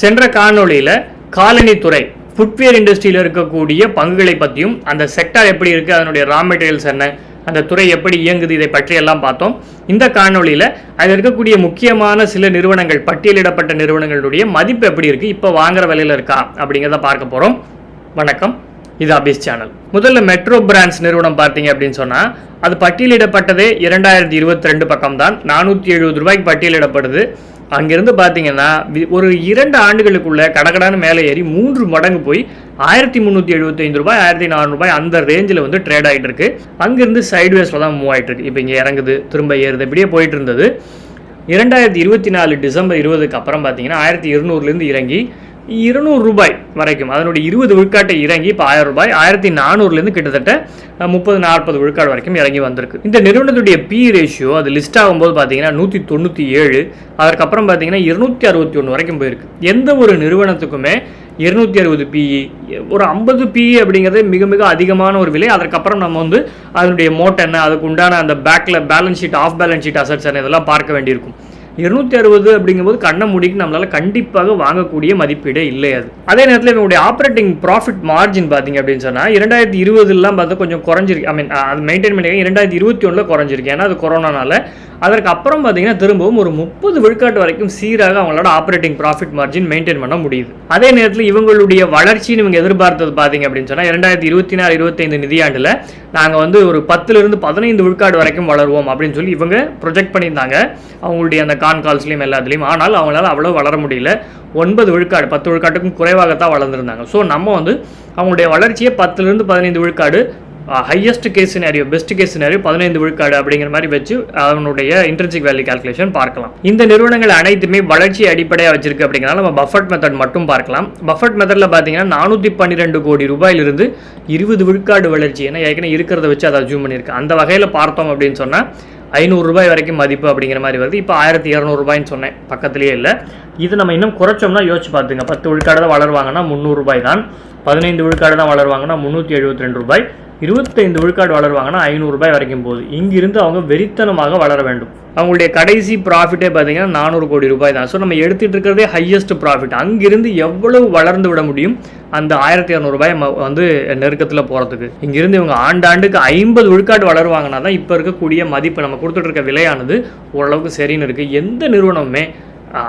சென்ற காணொளியில் காலனித்துறை ஃபுட்வேர் இண்டஸ்ட்ரியில் இருக்கக்கூடிய பங்குகளை பற்றியும் அந்த செக்டார் எப்படி இருக்குது அதனுடைய ரா மெட்டீரியல்ஸ் என்ன அந்த துறை எப்படி இயங்குது இதை பற்றி எல்லாம் பார்த்தோம். இந்த காணொளியில் அதில் இருக்கக்கூடிய முக்கியமான சில நிறுவனங்கள் பட்டியலிடப்பட்ட நிறுவனங்களுடைய மதிப்பு எப்படி இருக்குது இப்போ வாங்குற விலையில் இருக்கா அப்படிங்கிறத பார்க்க போகிறோம் வணக்கம். இது அபிஸ் சேனல் முதல்ல மெட்ரோ பிராண்ட்ஸ் நிறுவனம் பார்த்தீங்க அப்படின்னு சொன்னால் அது பட்டியலிடப்பட்டதே இரண்டாயிரத்தி இருபத்தி ரெண்டு பக்கம் தான் நானூற்றி எழுபது ரூபாய்க்கு பட்டியலிடப்படுது. அங்கிருந்து பார்த்தீங்கன்னா ஒரு இரண்டு ஆண்டுகளுக்குள்ள கடகடான மேலே ஏறி மூன்று மடங்கு போய் ஆயிரத்தி முந்நூற்றி எழுபத்தைந்து ரூபாய் ஆயிரத்தி நானூறு ரூபாய் அந்த ரேஞ்சில் வந்து ட்ரேட் ஆகிட்டு இருக்கு அங்கிருந்து சைட்வேஸில் தான் மூவ் ஆகிட்டு இருக்கு இப்போ இங்கே இறங்குது திரும்ப ஏறுது இப்படியே போயிட்டு இருந்தது இரண்டாயிரத்தி இருபத்தி நாலு டிசம்பர் இருபதுக்கு அப்புறம் பார்த்தீங்கன்னா ஆயிரத்தி இருநூறுலேருந்து இறங்கி இருநூறு ரூபாய் வரைக்கும். அதனுடைய இருபது விழுக்காட்டை இறங்கி இப்போ ஆயிரம் ரூபாய். ஆயிரத்தி நானூறுலேருந்து கிட்டத்தட்ட முப்பது நாற்பது விழுக்காடு வரைக்கும் இறங்கி வந்திருக்கு. இந்த நிறுவனத்துடைய பி ரேஷியோ அது லிஸ்ட் ஆகும்போது பார்த்தீங்கன்னா நூற்றி தொண்ணூற்றி ஏழு. அதற்கப்புறம் பார்த்தீங்கன்னா இருநூத்தி அறுபத்தி ஒன்று வரைக்கும் போயிருக்கு. எந்த ஒரு நிறுவனத்துக்குமே இருநூத்தி அறுபது பிஇ ஒரு ஐம்பது பிஇ அப்படிங்கிறது மிக மிக அதிகமான ஒரு விலை. அதற்கப்புறம் நம்ம வந்து அதனுடைய மோட் என்ன அதுக்கு உண்டான அந்த பேக்கில் balance sheet of balance sheet assets என்ன இதெல்லாம் பார்க்க வேண்டியிருக்கும். இருநூத்தி அறுபது அப்படிங்கும்போது கண்ணை முடிக்கு நம்மளால கண்டிப்பாக வாங்கக்கூடிய மதிப்பீடே இல்லை அது. அதே நேரத்தில் இவங்களுடைய ஆப்ரேட்டிங் ப்ராஃபிட் மார்ஜின் பார்த்தீங்க அப்படின்னு சொன்னால் இரண்டாயிரத்தி இருபதுலாம் பார்த்தா கொஞ்சம் குறைஞ்சிருக்கு. ஐ மீன் அது மெயின்டைன் பண்ணி இரண்டாயிரத்தி இருபத்தி ஒன்றில் குறைஞ்சிருக்கு. ஏன்னா அது கொரோனானால அதற்கு அப்புறம் பார்த்தீங்கன்னா திரும்பவும் ஒரு முப்பது விழுக்காட்டு வரைக்கும் சீராக அவங்களோட ஆப்ரேட்டிங் ப்ராஃபிட் மார்ஜின் மெயின்டைன் பண்ண முடியுது. அதே நேரத்தில் இவங்களுடைய வளர்ச்சின்னு இவங்க எதிர்பார்த்தது பார்த்தீங்க அப்படின்னு சொன்னால் இரண்டாயிரத்தி இருபத்தி நாலு இருபத்தைந்து நிதியாண்டில் நாங்கள் வந்து ஒரு பத்துலேருந்து பதினைந்து விழுக்காடு வரைக்கும் வளருவோம் அப்படின்னு சொல்லி இவங்க ப்ரொஜெக்ட் பண்ணியிருந்தாங்க. அவங்களுடைய அந்த கான் கால்ஸ்லையும் எல்லாத்துலேயும். ஆனால் அவங்களால அவ்வளோ வளர முடியல. ஒன்பது விழுக்காடு பத்து விழுக்காட்டுக்கும் குறைவாகத்தான் வளர்ந்துருந்தாங்க. ஸோ நம்ம வந்து அவங்களுடைய வளர்ச்சியை பத்துலேருந்து பதினைந்து விழுக்காடு highest case scenario best case scenario பதினைந்து விழுக்காடு அப்படிங்கிற மாதிரி வச்சு அவனுடைய இன்டர்ன்ஷிப் வேல்யூ கால்குலேஷன் பார்க்கலாம். இந்த நிறுவனங்கள் அனைத்துமே வளர்ச்சி அடிப்படையாக வச்சிருக்கு அப்படிங்கிறனால நம்ம பஃபட் மெத்தட் மட்டும் பார்க்கலாம். பஃபட் மெத்தடில் பார்த்தீங்கன்னா நானூற்றி பன்னிரெண்டு கோடி ரூபாயிலிருந்து இருபது விழுக்காடு வளர்ச்சி ஏன்னா ஏற்கனவே இருக்கிறத வச்சு அதை அச்சீவ் பண்ணியிருக்கு அந்த வகையில் பார்த்தோம் அப்படின்னு சொன்னால் ஐநூறு ரூபாய் வரைக்கும் மதிப்பு அப்படிங்கிற மாதிரி வருது. இப்போ ஆயிரத்தி இரநூறுபாய்ன்னு சொன்னேன். பக்கத்துலேயே இல்லை. இது நம்ம இன்னும் குறைச்சோம்னா யோசிச்சு பார்த்துங்க. பத்து விழுக்காடு தான் வளருவாங்கன்னா முந்நூறுரூபாய் தான். பதினைந்து விழுக்காடு தான் வளருவாங்கன்னா முந்நூற்றி எழுபத்தி ரெண்டு ரூபாய். இருபத்தைந்து விழுக்காடு வளருவாங்கன்னா ஐநூறுரூபாய் வரைக்கும் போகுது. இங்கிருந்து அவங்க வெறித்தனமாக வளர வேண்டும். அவங்களுடைய கடைசி ப்ராஃபிட்டே பார்த்தீங்கன்னா நானூறு கோடி ரூபாய் தான். ஸோ நம்ம எடுத்துகிட்டு இருக்கிறதே ஹையஸ்ட் ப்ராஃபிட் அங்கிருந்து எவ்வளவு வளர்ந்து விட முடியும்? அந்த ஆயிரத்தி இரநூறுபாய் வந்து நெருக்கத்தில் போகிறதுக்கு இங்கிருந்து இவங்க ஆண்டாண்டுக்கு ஐம்பது விழுக்காடு வளருவாங்கன்னா தான் இப்போ இருக்கக்கூடிய மதிப்பு நம்ம கொடுத்துட்டு இருக்க விலையானது ஓரளவுக்கு சரின்னு இருக்குது எந்த நிறுவனமுமே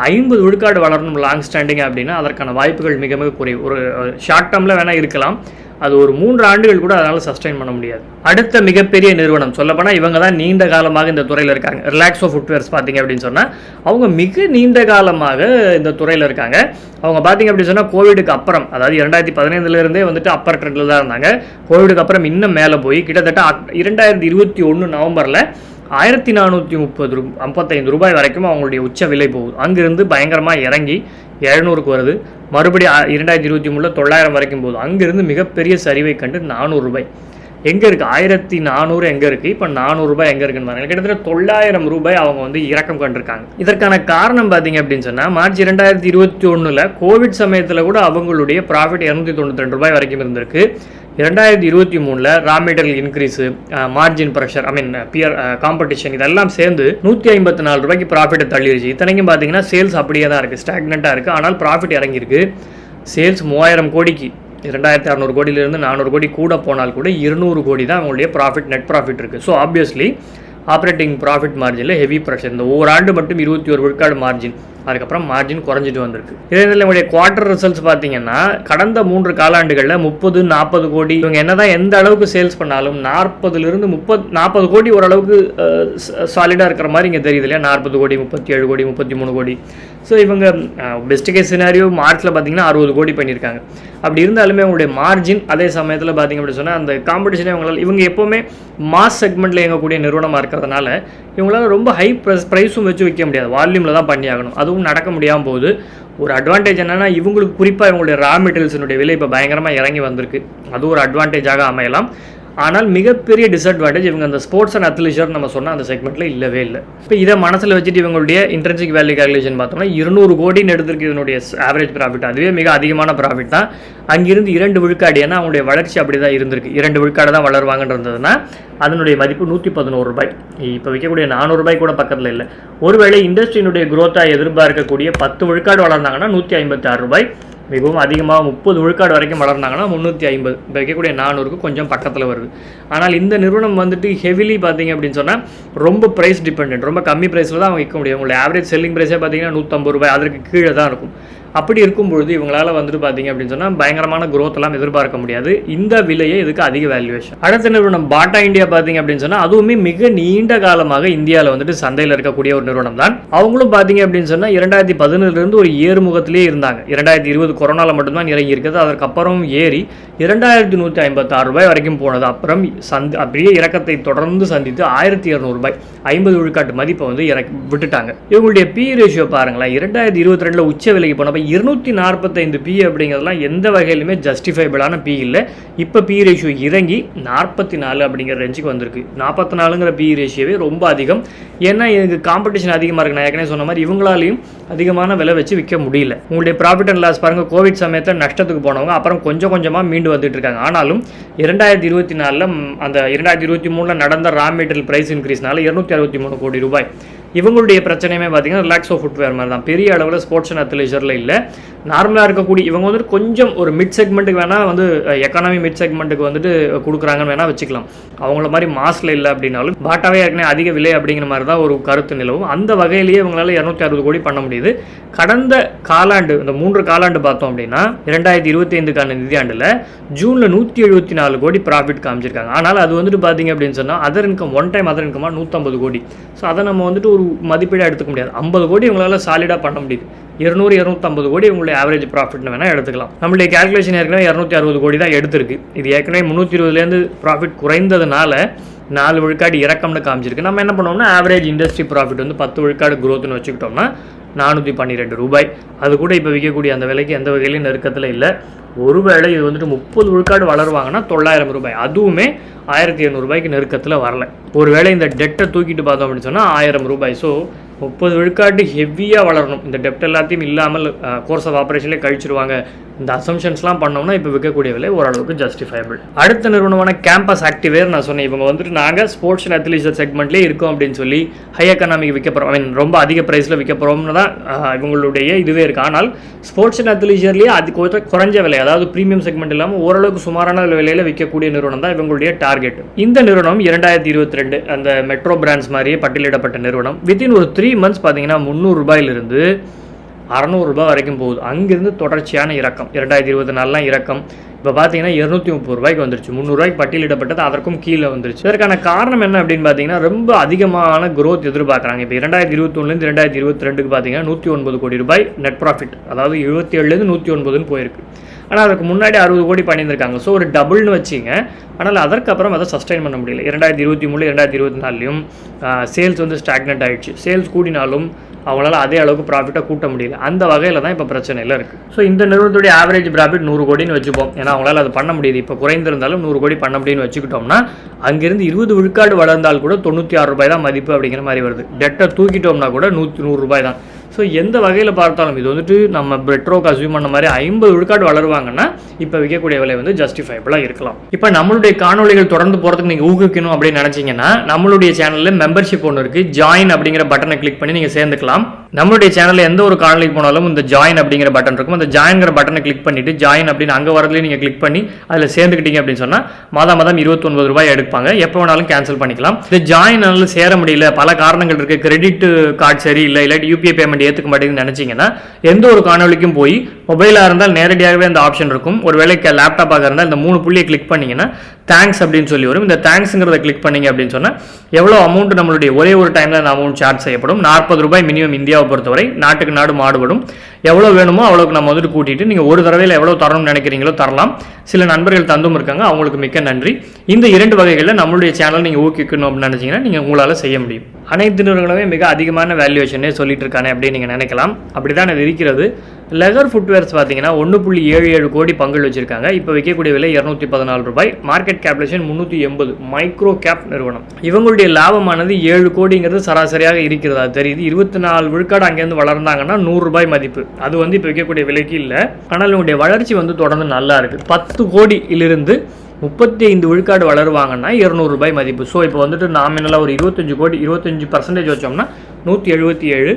ஐம்பது விழுக்காடு வளரணும் லாங் ஸ்டாண்டிங் அப்படின்னா அதற்கான வாய்ப்புகள் மிக மிக குறைவு. ஒரு ஷார்ட் டேர்மில் வேணால் இருக்கலாம். அது ஒரு மூன்று ஆண்டுகள் கூட அதனால் சஸ்டைன் பண்ண முடியாது. அடுத்த மிகப்பெரிய நிறுவனம் சொல்லப்போனால் இவங்க தான் நீண்ட காலமாக இந்த துறையில் இருக்காங்க. ரிலாக்ஸோ ஃபுட்வேர்ஸ் பார்த்தீங்க அப்படின்னு சொன்னால் அவங்க மிக நீண்ட காலமாக இந்த துறையில் இருக்காங்க. அவங்க பார்த்தீங்க அப்படின்னு சொன்னால் கோவிடுக்கு அப்புறம் அதாவது இரண்டாயிரத்தி பதினைந்துலேருந்தே வந்துட்டு அப்பர் ட்ரெண்டில் தான் இருந்தாங்க. கோவிடுக்கு அப்புறம் இன்னும் மேலே போய் கிட்டத்தட்ட அக்- இரண்டாயிரத்தி இருபத்தி ஒன்று நவம்பரில் ஆயிரத்தி நானூற்றி முப்பது ரூ ஐம்பத்தைந்து ரூபாய் வரைக்கும் அவங்களுடைய உச்ச விலை போகுது. அங்கிருந்து பயங்கரமாக இறங்கி எழுநூறுக்கு வருது. மறுபடியும் இரண்டாயிரத்தி இருபத்தி மூணில் தொள்ளாயிரம் வரைக்கும் போதும் அங்கேருந்து மிகப்பெரிய சரிவை கண்டு நானூறு ரூபாய். எங்கே இருக்குது ஆயிரத்தி நானூறு எங்கே இருக்குது இப்போ நானூறுரூபா எங்கே இருக்குன்னு பாருங்க. கிட்டத்தட்ட தொள்ளாயிரம் ரூபாய் அவங்க வந்து இறக்கம் கண்டிருக்காங்க. இதற்கான காரணம் பார்த்தீங்க அப்படின்னு சொன்னால் மார்ச் இரண்டாயிரத்தி இருபத்தி ஒன்றில் கோவிட் சமயத்தில் கூட அவங்களுடைய ப்ராஃபிட் இரநூத்தி தொண்ணூற்றி ரெண்டு ரூபாய் வரைக்கும் இருந்திருக்கு. இரண்டாயிரத்தி இருபத்தி மூணில் raw material increase margin pressure I mean peer competition இதெல்லாம் சேர்ந்து நூற்றி ஐம்பத்தி நாலு ரூபாய்க்கு ப்ராஃபிட்டை தள்ளிடுச்சு இத்தனைக்கும் பார்த்தீங்கன்னா சேல்ஸ் அப்படியே தான் இருக்குது ஸ்டாக்னெண்ட்டாக இருக்குது ஆனால் ப்ராஃபிட் இறங்கியிருக்கு. சேல்ஸ் மூவாயிரம் கோடிக்கு இரண்டாயிரத்தி அறநூறு கோடியிலேருந்து நானூறு கோடி கூட போனால் கூட இருநூறு கோடி தான் அவங்களுடைய ப்ராஃபிட் நெட் ப்ராஃபிட் இருக்குது ஸோ ஆப்வியஸ்லி ஆப்ரேட்டிங் ப்ராஃபிட் மார்ஜினில் ஹெவி ப்ரெஷர் இந்த ஒவ்வொரு ஆண்டு மட்டும் இருபத்தி ஒரு விழுக்காடு மார்ஜின் அதுக்கப்புறம் மார்ஜின் குறைஞ்சிட்டு வந்திருக்கு. இதே இதில் நம்முடைய குவார்ட்டர் ரிசல்ட்ஸ் பார்த்தீங்கன்னா கடந்த மூன்று காலாண்டுகளில் முப்பது நாற்பது கோடி இவங்க என்னதான் எந்த அளவுக்கு சேல்ஸ் பண்ணாலும் நாற்பதுலேருந்து முப்பது நாற்பது கோடி ஓரளவுக்கு சாலிடாக இருக்கிற மாதிரி இங்கே தெரியுது இல்லையா? நாற்பது கோடி முப்பத்தி ஏழு கோடி முப்பத்தி மூணு கோடி. ஸோ இவங்க பெஸ்ட் கேஸ் சினாரியோ மார்ச்சில் பார்த்தீங்கன்னா அறுபது கோடி பண்ணியிருக்காங்க. அப்படி இருந்தாலுமே அவங்களுடைய மார்ஜின் அதே சமயத்தில் பார்த்தீங்க அப்படின்னு சொன்னால் அந்த காம்படிஷனே அவங்களால் இவங்க எப்போவுமே மாஸ் செக்மெண்ட்டில் இயங்கக்கூடிய நிறுவனமாக இருக்கிறதுனால இவங்களால ரொம்ப ஹை ப்ரைஸ் ப்ரைஸும் வச்சு வைக்க முடியாது. வால்யூமில் தான் பண்ணி ஆகணும். அதுவும் நடக்க முடியாமல் போகுது. ஒரு அட்வான்டேஜ் என்னென்னா இவங்களுக்கு குறிப்பாக இவங்களுடைய ரா மெட்டீரியல்ஸினுடைய விலை இப்போ பயங்கரமாக இறங்கி வந்திருக்கு. அது ஒரு அட்வான்டேஜாக அமையலாம். ஆனால் மிகப்பெரிய டிஸ்அட்வான்டேஜ் இவங்க அந்த ஸ்போர்ட்ஸ் அண்ட் அத்லீஷர் நம்ம சொன்னால் அந்த செக்மெண்ட்டில் இல்லவே இல்லை. இப்போ இதை மனசில் வச்சுட்டு இவங்களுடைய இன்ட்ரென்சிக் வேல்யூ கால்குலேஷன் பார்த்தோம்னா இருநூறு கோடின்னு எடுத்திருக்கு இதனுடைய ஆவரேஜ் ப்ராஃபிட் அதுவே மிக அதிகமான ப்ராஃபிட் தான். அங்கிருந்து இரண்டு விழுக்காடு ஏன்னா அவங்களுடைய வளர்ச்சி அப்படி தான் இருந்திருக்கு. இரண்டு விழுக்காடு தான் வளருவாங்கன்றதுனா அதனுடைய மதிப்பு நூற்றி பதினோரு ரூபாய். இப்போ விற்கக்கூடிய நானூறு ரூபாய் கூட பக்கத்தில் இல்லை. ஒருவேளை இண்டஸ்ட்ரியினுடைய குரோத்தாக எதிர்பார்க்கக்கூடிய பத்து விழுக்காடு வளர்ந்தாங்கன்னா நூற்றி ஐம்பத்தி ஆறு ரூபாய். மிகவும் அதிகமாக முப்பது விழுக்காடு வரைக்கும் வளர்ந்தாங்கன்னா முந்நூற்றி ஐம்பது. இப்போ வைக்கக்கூடிய நானூறுக்கு கொஞ்சம் பக்கத்தில் வருது. ஆனால் இந்த நிறுவனம் வந்துட்டு ஹெவிலி பார்த்தீங்க அப்படின்னு சொன்னால் ரொம்ப ப்ரைஸ் டிபெண்ட் ரொம்ப கம்மி ப்ரைஸில் தான் அவங்க விற்க முடியும். உங்களுடைய ஆவரேஜ் செல்லிங் ப்ரைஸே பார்த்தீங்கன்னா நூற்றம்பது ரூபாய். அதற்கு கீழே தான் இருக்கும். அப்படி இருக்கும் பொழுது இவங்களால வந்துட்டு பார்த்தீங்க அப்படின்னு சொன்னால் பயங்கரமான குரோத் எல்லாம் எதிர்பார்க்க முடியாது. இந்த விலையே இதுக்கு அதிக வேல்யூவேஷன் அடுத்த நிறுவனம்? பாட்டா இந்தியா பார்த்தீங்க அப்படின்னு சொன்னால் அதுவுமே மிக நீண்ட காலமாக இந்தியாவில் வந்துட்டு சந்தையில் இருக்கக்கூடிய ஒரு நிறுவனம் தான். அவங்களும் பார்த்தீங்க அப்படின்னு சொன்னால் இரண்டாயிரத்தி பதினேழுலேருந்து ஒரு ஏறுமுகத்திலே இருந்தாங்க. இரண்டாயிரத்தி இருபது கொரோனாவில் மட்டும்தான் இறங்கி இருக்குது. அதற்கப்புறம் ஏறி இரண்டாயிரத்தி நூற்றி ஐம்பத்தாறு ரூபாய் வரைக்கும் போனது. அப்புறம் சந்தி அப்படியே இறக்கத்தை தொடர்ந்து சந்தித்து ஆயிரத்தி இரநூறுபாய் ஐம்பது விழுக்காட்டு மதிப்பை வந்து இறக்கி விட்டுட்டாங்க. இவங்களுடைய பி ரேஷியோ பாருங்களேன். இரண்டாயிரத்தி இருபத்தி ரெண்டில் உச்ச விலைக்கு போனப்போ இருநூற்றி நாற்பத்தைந்து பி அப்படிங்கிறதுலாம் எந்த வகையிலுமே ஜஸ்டிஃபைபிளான பி இல்லை. இப்போ பி ரேஷியோ இறங்கி நாற்பத்தி நாலு அப்படிங்கிற ரேஞ்சுக்கு வந்திருக்கு. நாற்பத்தி நாலுங்கிற பி ரேஷியோவே ரொம்ப அதிகம். ஏன்னா இதுக்கு காம்படிஷன் அதிகமாக இருக்கு. நான் ஏற்கனவே சொன்ன மாதிரி இவங்களாலையும் அதிகமான விலை வச்சு விற்க முடியல. உங்களுடைய ப்ராஃபிட் அண்ட் லாஸ் பாருங்கள் கோவிட் சமயத்தில் நஷ்டத்துக்கு போனவங்க அப்புறம் கொஞ்சம் கொஞ்சமாக மீண்டு வந்துட்டு இருக்காங்க. ஆனாலும் இரண்டாயிரத்தி இருபத்தி நாலில் அந்த இரண்டாயிரத்தி இருபத்தி மூணில் நடந்த ரா மெட்டீரியல் பிரைஸ் இன்க்ரீஸ்னால இருநூத்தி அறுபத்தி மூணு கோடி ரூபாய். இவங்களுடைய பிரச்சனையுமே பார்த்தீங்கன்னா ரிலாக்ஸோ ஃபுட்வேர் மாதிரி தான். பெரிய அளவில் ஸ்போர்ட்ஸ் அண்ட் அத்லீஷரில் இல்லை. நார்மலாக இருக்கக்கூடிய இவங்க வந்துட்டு கொஞ்சம் ஒரு மிட் செக்மெண்ட்டுக்கு வேணால் வந்து எக்கானமி மிட் செக்மெண்ட்டுக்கு வந்துட்டு கொடுக்குறாங்கன்னு வேணால் வச்சுக்கலாம். அவங்கள மாதிரி மாஸில் இல்லை அப்படின்னாலும் பாட்டாவே ஏற்கனவே அதிக விலை அப்படிங்கிற மாதிரி தான் ஒரு கருத்து நிலவும். அந்த வகையிலேயே இவங்களால இரநூத்தி அறுபது கோடி பண்ண முடியுது. கடந்த காலாண்டு இந்த மூன்று காலாண்டு பார்த்தோம் அப்படின்னா இரண்டாயிரத்தி இருபத்தி ஐந்துக்கான நிதியாண்டில் ஜூனில் நூற்றி எழுபத்தி நாலு கோடி ப்ராஃபிட் காமிச்சிருக்காங்க. ஆனால் அது வந்துட்டு பார்த்தீங்க அப்படின்னு சொன்னால் other income one time other இன்கமாக நூற்றம்பது கோடி. ஸோ அதை நம்ம வந்துட்டு ஒரு மதிப்பீடாக எடுத்துக்க முடியாது. ஐம்பது கோடி இவங்களால சாலிடாக பண்ண முடியுது. இருநூறு இரநூத்தம்பது கோடி உங்களுடைய ஆவரேஜ் ப்ராஃபிட்னு வேணால் எடுத்துக்கலாம். நம்மளுடைய கேல்குலேஷன் ஏற்கனவே இரநூத்தி அறுபது கோடி தான் எடுத்திருக்கு. இது ஏற்கனவே முந்நூற்றி இருபதுலேருந்து ப்ராஃபிட் குறைந்ததுனால நாலு விழுக்காடு இறக்கம்னு காமிச்சிருக்கு. நம்ம என்ன பண்ணோம்னா ஆவரேஜ் இண்டஸ்ட்ரி ப்ராஃபிட் வந்து பத்து விழுக்காடு growthன்னு வச்சுக்கிட்டோம்னா நானூற்றி பன்னிரெண்டு ரூபாய். அது கூட இப்போ விற்கக்கூடிய அந்த விலைக்கு எந்த வகையிலையும் நெருக்கத்தில் இல்லை. ஒருவேளை இது வந்துட்டு முப்பது விழுக்காடு வளருவாங்கன்னா தொள்ளாயிரம் ரூபாய். அதுவுமே ஆயிரத்தி இரநூறுபாய்க்கு நெருக்கத்தில் வரல. ஒருவேளை இந்த டெட்டை தூக்கிட்டு பார்த்தோம் அப்படின்னு சொன்னால் ஆயிரம் ரூபாய். ஸோ முப்பது விழுக்காட்டு ஹெவியாக வளரணும். இந்த டெப்ட் எல்லாத்தையும் இல்லாமல் கோர்ஸ் ஆஃப் ஆப்ரேஷன்லேயே கழிச்சிருவாங்க. இந்த அசம்ஷன்ஸ்லாம் பண்ணோம்னா இப்போ விற்கக்கூடிய விலை ஓரளவுக்கு ஜஸ்டிஃபைபிள் அடுத்த நிறுவனமான கேம்பஸ் ஆக்டிவேர் நான் சொன்னேன். இவங்க வந்துட்டு நாங்கள் ஸ்போர்ட்ஸ் அண்ட் அத்லீசர் செக்மெண்ட்லேயே இருக்கோம் அப்படின்னு சொல்லி ஹை எக்கனாமிக் விற்க போகிறோம் ஐ மீன் ரொம்ப அதிக ப்ரைஸில் விற்க போகிறோம்னு தான் இவங்களுடைய இதுவே இருக்குது ஆனால் ஸ்போர்ட்ஸ் அண்ட் அத்லீசர்லேயே அது குறைஞ்ச விலை. அதாவது ப்ரீமியம் செக்மெண்ட் இல்லாமல் ஓரளவுக்கு சுமாரான விலையில் விற்கக்கூடிய நிறுவனம் தான் இவங்களுடைய டார்கெட் இந்த நிறுவனம் இரண்டாயிரத்தி இருபத்தி ரெண்டு அந்த மெட்ரோ பிராண்ட்ஸ் மாதிரியே பட்டியலிடப்பட்ட நிறுவனம். வித்தின் ஒரு த்ரீ மந்த்ஸ் பார்த்தீங்கன்னா முந்நூறு அறநூறுரூபா வரைக்கும் போகுது. அங்கேருந்து தொடர்ச்சியான இறக்கம். இரண்டாயிரத்தி இருபத்தி நாலுலாம் இறக்கம். இப்போ பார்த்தீங்கன்னா இரநூத்தி முப்பது ரூபாய்க்கு வந்துருச்சு. முந்நூறுரூவாய்க்கு பட்டியலிடப்பட்டது. அதற்கும் கீழே வந்துருச்சு. இதற்கான காரணம் என்ன அப்படின்னு பார்த்தீங்கன்னா ரொம்ப அதிகமான குரோத் எதிர்பார்க்குறாங்க. இப்போ இரண்டாயிரத்தி இருபத்தொன்னுலேருந்து ரெண்டாயிரத்தி இருபத்தி ரெண்டுக்கு பார்த்தீங்கன்னா நூற்றி ஒன்பது கோடி ரூபாய் நெட் ப்ராஃபிட் அதாவது எழுபத்தி ஏழுலேருந்து நூற்றி ஒன்பதுன்னு போயிருக்கு. ஆனால் அதுக்கு முன்னாடி அறுபது கோடி பண்ணியிருந்திருக்காங்க. ஸோ ஒரு டபுள்னு வச்சிங்க. ஆனால் அதற்கப்புறம் அதை சஸ்டைன் பண்ண முடியல. இரண்டாயிரத்தி இருபத்தி மூணு இரண்டாயிரத்தி இருபத்தி நாலுலையும் சேல்ஸ் வந்து ஸ்டாக்னட் ஆகிடுச்சு சேல்ஸ் கூடினாலும் அவங்களால அதே அளவுக்கு ப்ராஃபிட்டாக கூட்ட முடியல. அந்த வகையில் தான் இப்போ பிரச்சனையில் இருக்குது ஸோ இந்த நிறுவனத்துடைய ஆவரேஜ் ப்ராஃபிட் நூறு கோடின்னு வச்சுப்போம். ஏன்னா அவங்களால அது பண்ண முடியுது. இப்போ குறைந்திருந்தாலும் நூறு கோடி பண்ண முடியும்னு வச்சுக்கிட்டோம்னா அங்கேருந்து இருபது விழுக்காடு வளர்ந்தால் கூட தொண்ணூற்றி ஆறு ரூபாய் தான் மதிப்பு அப்படிங்கிற மாதிரி வருது. டெட்டை தூக்கிட்டோம்னா கூட நூற்றி நூறு ரூபாய் தான். ஸோ எந்த வகையில் பார்த்தாலும் இது வந்துட்டு நம்ம பெட்ரோக்கு அசியூம் பண்ண மாதிரி ஐம்பது விழுக்காடு வளருவாங்கன்னா இப்போ விற்கக்கூடிய விலை வந்து ஜஸ்டிஃபைபிளாக இருக்கலாம். இப்போ நம்மளுடைய காணொளிகள் தொடர்ந்து போகிறதுக்கு நீங்கள் ஊக்குவிக்கணும் அப்படின்னு நினச்சிங்கன்னா நம்மளுடைய சேனலில் மெம்பர்ஷிப் ஒன்று இருக்குது ஜாயின் அப்படிங்கிற பட்டனை கிளிக் பண்ணி நீங்கள் சேர்ந்துக்கலாம். நம்மளுடைய சேனலில் எந்த ஒரு காணொலிக்கு போனாலும் இந்த ஜாயின் அப்படிங்கிற பட்டன் இருக்கும். அந்த ஜாயின்ங்கிற பட்டனை கிளிக் பண்ணிட்டு ஜாயின் அப்படின்னு அங்கே வரதுலேயே நீங்கள் கிளிக் பண்ணி அதில் சேர்ந்துக்கிட்டீங்க அப்படின்னு சொன்னால் மாதம் மாதம் இருபத்தொன்பது ரூபாய் எடுப்பாங்க. எப்போ வேணாலும் கேன்சல் பண்ணிக்கலாம். இந்த ஜாயின் சேர முடியல பல காரணங்கள் இருக்குது கிரெடிட் கார்டு சரி இல்லை இல்லாட்டி யூபிஐ பேமெண்ட் ஏற்றுக்க மாட்டேங்குதுன்னு நினச்சிங்கன்னா எந்த ஒரு காணொலிக்கும் போய் மொபைலாக இருந்தால் நேரடியாகவே அந்த ஆப்ஷன் இருக்கும். ஒரு வேலைக்கு லேப்டாப்பாக இருந்தால் இந்த மூணு புள்ளியை கிளிக் பண்ணீங்கன்னா தேங்க்ஸ் அப்படின்னு சொல்லி வரும். இந்த தேங்க்ஸுங்கிறத கிளிக் பண்ணீங்க அப்படின்னு சொன்னால் எவ்வளோ அமௌண்ட் நம்மளுடைய ஒரே ஒரு டைமில் அந்த அமௌண்ட் சார்ஜ் செய்யப்படும்? நாற்பது ரூபாய் மினிமம் இந்தியாவை பொறுத்தவரை நாட்டுக்கு நாடு மாடுபடும். எவ்வளோ வேணுமோ அவ்வளோக்கு நம்ம வந்துட்டு கூட்டிட்டு நீங்கள் ஒரு தடவையில் எவ்வளோ தரணும்னு நினைக்கிறீங்களோ தரலாம். சில நண்பர்கள் தந்தும் இருக்காங்க அவங்களுக்கு மிக்க நன்றி. இந்த இரண்டு வகைகளில் நம்மளுடைய சேனல் நீங்கள் ஊக்கிக்கணும் அப்படின்னு நினச்சிங்கன்னா நீங்கள் உங்களால் செய்ய முடியும். அனைத்து நிறுவனங்களுமே மிக அதிகமான வேல்யூவேஷனே சொல்லிட்டு இருக்கானே அப்படின்னு நீங்கள் நினைக்கலாம். அப்படி தான் அது இருக்கிறது. லெதர் ஃபுட்வேர்ஸ் பார்த்தீங்கன்னா ஒன்று புள்ளி ஏழு ஏழு கோடி பங்குகள் வச்சிருக்காங்க. இப்போ விற்கக்கூடிய விலை இரநூத்தி பதினாலு ரூபாய். மார்க்கெட் கேப்லேஷன் முந்நூற்றி எண்பது. மைக்ரோ கேப் நிறுவனம். இவங்களுடைய லாபமானது ஏழு கோடிங்கிறது சராசரியாக இருக்கிறது. அது தெரியுது. இருபத்தி நாலு விழுக்காடு அங்கேருந்து வளர்ந்தாங்கன்னா நூறு ரூபாய் மதிப்பு. அது வந்து இப்போ விற்கக்கூடிய விலைக்கு இல்லை. ஆனால் இவங்களுடைய வளர்ச்சி வந்து தொடர்ந்து நல்லா இருக்குது பத்து கோடியிலிருந்து முப்பத்தி ஐந்து விழுக்காடு வளருவாங்கன்னா இரநூறுபாய் மதிப்பு. ஸோ இப்போ வந்துட்டு நாமினலாக ஒரு இருபத்தஞ்சு கோடி இருபத்தஞ்சு பர்சன்டேஜ் வச்சோம்னா நூற்றி எழுபத்தி ஏழு.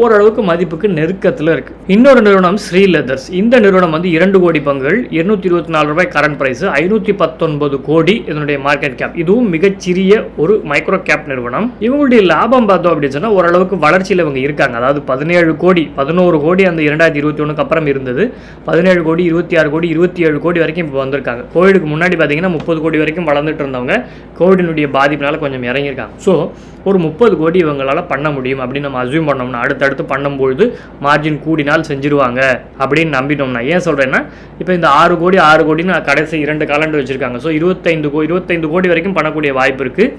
ஓரளவுக்கு மதிப்புக்கு நெருக்கத்தில் இருக்குது இன்னொரு நிறுவனம் ஸ்ரீ லெதர்ஸ் இந்த நிறுவனம் வந்து இரண்டு கோடி பங்குகள் இருநூத்தி இருபத்தி நாலு ரூபாய் கரண்ட் ப்ரைஸ் ஐநூற்றி பத்தொன்பது கோடி இதனுடைய மார்க்கெட் கேப் இதுவும் மிகச்சிறிய ஒரு மைக்ரோ கேப் நிறுவனம். இவங்களுடைய லாபம் பார்த்தோம் அப்படின்னு சொன்னால் ஓரளவுக்கு வளர்ச்சியில் இவங்க இருக்காங்க. அதாவது பதினேழு கோடி பதினோரு கோடி அந்த இரண்டாயிரத்தி இருபத்தி ஒன்றுக்கு அப்புறம் இருந்தது. பதினேழு கோடி இருபத்தி ஆறு கோடி இருபத்தி ஏழு கோடி வரைக்கும் இப்போ வந்திருக்காங்க. கோவிடுக்கு முன்னாடி பார்த்தீங்கன்னா முப்பது கோடி வரைக்கும் வளர்ந்துட்டு இருந்தவங்க கோவிடினுடைய பாதிப்பினால கொஞ்சம் இறங்கியிருக்காங்க. ஸோ ஒரு முப்பது கோடி இவங்களால பண்ண முடியும் அப்படின்னு நம்ம அசியூம் பண்ணோம்னா அடுத்தடுத்து பண்ணும்பொழுது மார்ஜின் கூடினால் செஞ்சுருவாங்க அப்படின்னு நம்பினோம்னா ஏன் சொல்கிறேன்னா இப்போ இந்த ஆறு கோடி ஆறு கோடின்னு கடைசி இரண்டு காலண்டர் வச்சுருக்காங்க. ஸோ இருபத்தைந்து கோ இருபத்தைந்து கோடி வரைக்கும் பண்ணக்கூடிய வாய்ப்பு இருக்குது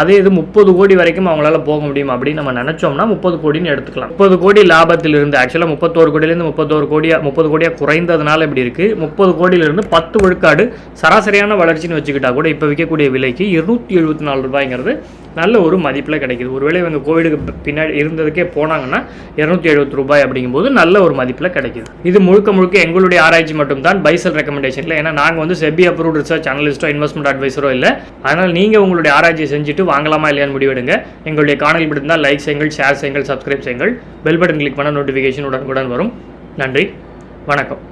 அதே இது முப்பது கோடி வரைக்கும் அவங்களால போக முடியும்? அப்படின்னு நம்ம நினச்சோம்னா முப்பது கோடின்னு எடுத்துக்கலாம். முப்பது கோடி லாபத்திலிருந்து ஆக்சுவலாக முப்பத்தோரு கோடியிலேருந்து முப்பத்தோரு கோடியா முப்பது கோடியாக குறைந்ததுனால இப்படி இருக்குது முப்பது கோடியிலிருந்து பத்து விழுக்காடு சராசரியான வளர்ச்சின்னு வச்சுக்கிட்டா கூட இப்போ விற்கக்கூடிய விலைக்கு இருநூத்தி எழுபத்தி நாலு ரூபாய்ங்கிறது நல்ல ஒரு மதிப்பில் கிடைக்குது. ஒருவேளை இவங்க கோவிடுக்கு பின்னாடி இருந்ததுக்கே போனாங்கன்னா இரநூத்தி எழுபது ரூபாய் அப்படிங்கும்போது நல்ல ஒரு மதிப்பில் கிடைக்குது. இது முழுக்க முழுக்க எங்களுடைய ஆராய்ச்சி மட்டும் தான் பைசல் ரெக்கமெண்டேஷனில் ஏன்னா நாங்கள் வந்து செபி அப்ரூவ்ட் ரிசர்ச் அனலிஸ்டோ இன்வெஸ்ட்மெண்ட் அட்வைஸரோ இல்லை. அதனால் நீங்கள் உங்களுடைய ஆராய்ச்சி செஞ்சுட்டு வாங்கலாமா இல்லையான்னு முடிவெடுங்க. எங்களுடைய காணொலி பிடிந்தால் லைக் செய்யுங்கள் ஷேர் செய்யுங்கள் சப்ஸ்கிரைப் செய்யுங்கள். பெல் பட்டன் கிளிக் பண்ண நோட்டிஃபிகேஷன் உடனுக்குடன் வரும். நன்றி வணக்கம்.